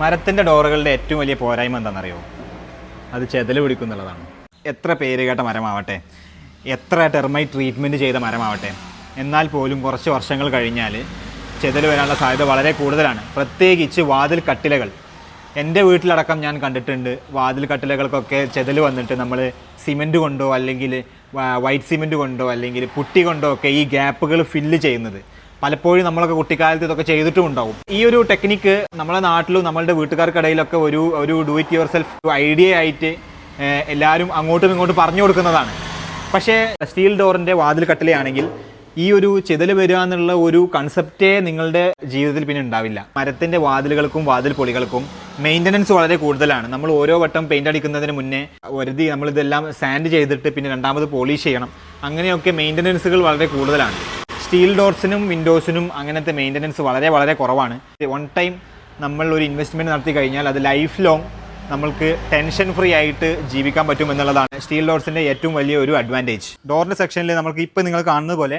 മരത്തിന്റെ ഡോറുകളുടെ ഏറ്റവും വലിയ പോരായ്മ എന്താണെന്നറിയോ? അത് ചെതൽ പിടിക്കുന്നുള്ളതാണ് എത്ര പേര് കേട്ട മരമാവട്ടെ? എത്ര ടെർമൈറ്റ് ട്രീറ്റ്മെന്റ് ചെയ്ത മരമാവട്ടെ? എന്നാൽ പോലും കുറച്ച് വർഷങ്ങൾ കഴിഞ്ഞാൽ ചെതൽ വരാനുള്ള സാധ്യത വളരെ കൂടുതലാണ്. പ്രത്യേകിച്ച് വാതിൽ കട്ടിലകൾ. എന്റെ വീട്ടിലടക്കം ഞാൻ കണ്ടിട്ടുണ്ട് വാതിൽ കട്ടിലകൾക്കൊക്കെ ചെതൽ വന്നിട്ട് നമ്മൾ സിമെന്റ് കൊണ്ടോ അല്ലെങ്കിൽ വൈറ്റ് സിമെന്റ് കൊണ്ടോ അല്ലെങ്കിൽ പുട്ടി കൊണ്ടോ ഒക്കെ ഈ ഗ്യാപ്പുകൾ ഫില്ല് ചെയ്യുന്നത്. പലപ്പോഴും നമ്മളൊക്കെ കുട്ടിക്കാലത്ത് ഇതൊക്കെ ചെയ്തിട്ടും ഉണ്ടാവും. ഈ ഒരു ടെക്നിക്ക് നമ്മളെ നാട്ടിലും നമ്മളുടെ വീട്ടുകാർക്കിടയിലൊക്കെ ഒരു ഒരു do it yourself idea ആയിട്ട് എല്ലാവരും അങ്ങോട്ടും ഇങ്ങോട്ടും പറഞ്ഞു കൊടുക്കുന്നതാണ്. പക്ഷേ സ്റ്റീൽ ഡോറിന്റെ വാതിൽ കട്ടിലയാണെങ്കിൽ ഈ ഒരു ചെതൽ വരിക എന്നുള്ള ഒരു കൺസെപ്റ്റേ നിങ്ങളുടെ ജീവിതത്തിൽ പിന്നെ ഉണ്ടാവില്ല. മരത്തിന്റെ വാതിലുകൾക്കും വാതിൽ പൊളികൾക്കും മെയിന്റനൻസ് വളരെ കൂടുതലാണ്. നമ്മൾ ഓരോ വട്ടം പെയിന്റ് അടിക്കുന്നതിന് മുന്നേ ഒരുതി നമ്മളിതെല്ലാം സാൻഡ് ചെയ്തിട്ട് പിന്നെ രണ്ടാമത് പോളിഷ് ചെയ്യണം. അങ്ങനെയൊക്കെ മെയിന്റനൻസുകൾ വളരെ കൂടുതലാണ്. സ്റ്റീൽ ഡോർസിനും വിൻഡോസിനും അങ്ങനത്തെ മെയിന്റനൻസ് വളരെ വളരെ കുറവാണ്. വൺ ടൈം നമ്മൾ ഒരു ഇൻവെസ്റ്റ്മെന്റ് നടത്തി കഴിഞ്ഞാൽ അത് ലൈഫ് ലോങ് നമ്മൾക്ക് ടെൻഷൻ ഫ്രീ ആയിട്ട് ജീവിക്കാൻ പറ്റും എന്നുള്ളതാണ്. സ്റ്റീൽ ഡോർസിന്റെ ഏറ്റവും വലിയ ഒരു അഡ്വാന്റേജ് ഡോറിന്റെ സെക്ഷനിൽ നമുക്ക് ഇപ്പോൾ നിങ്ങൾ കാണുന്നത് പോലെ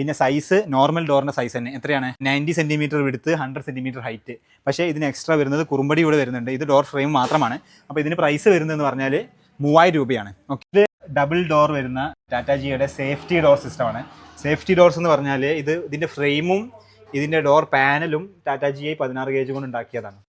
പിന്നെ സൈസ് നോർമൽ ഡോറിന്റെ സൈസ് തന്നെ. എത്രയാണ്? നയന്റി സെന്റിമീറ്റർ വിടുത്ത് ഹൺഡ്രഡ് സെന്റിമീറ്റർ ഹൈറ്റ് പക്ഷേ ഇതിന് എക്സ്ട്രാ വരുന്നത് കുറുമ്പടി കൂടെ വരുന്നുണ്ട്. ഇത് ഡോർ ഫ്രെയിം മാത്രമാണ്. അപ്പോൾ ഇതിന് പ്രൈസ് വരുന്നതെന്ന് പറഞ്ഞാൽ മൂവായിരം രൂപയാണ്. ഓക്കെ ഇത് ഡബിൾ ഡോർ വരുന്ന ടാറ്റാജിയുടെ സേഫ്റ്റി ഡോർ സിസ്റ്റമാണ് സേഫ്റ്റി ഡോർസ് എന്ന് പറഞ്ഞാൽ ഇത് ഇതിന്റെ ഫ്രെയിമും ഇതിന്റെ ഡോർ പാനലും ടാറ്റാ ജി ഐ പതിനാറ് ഗേജ് കൊണ്ട് ഉണ്ടാക്കിയതാണ്.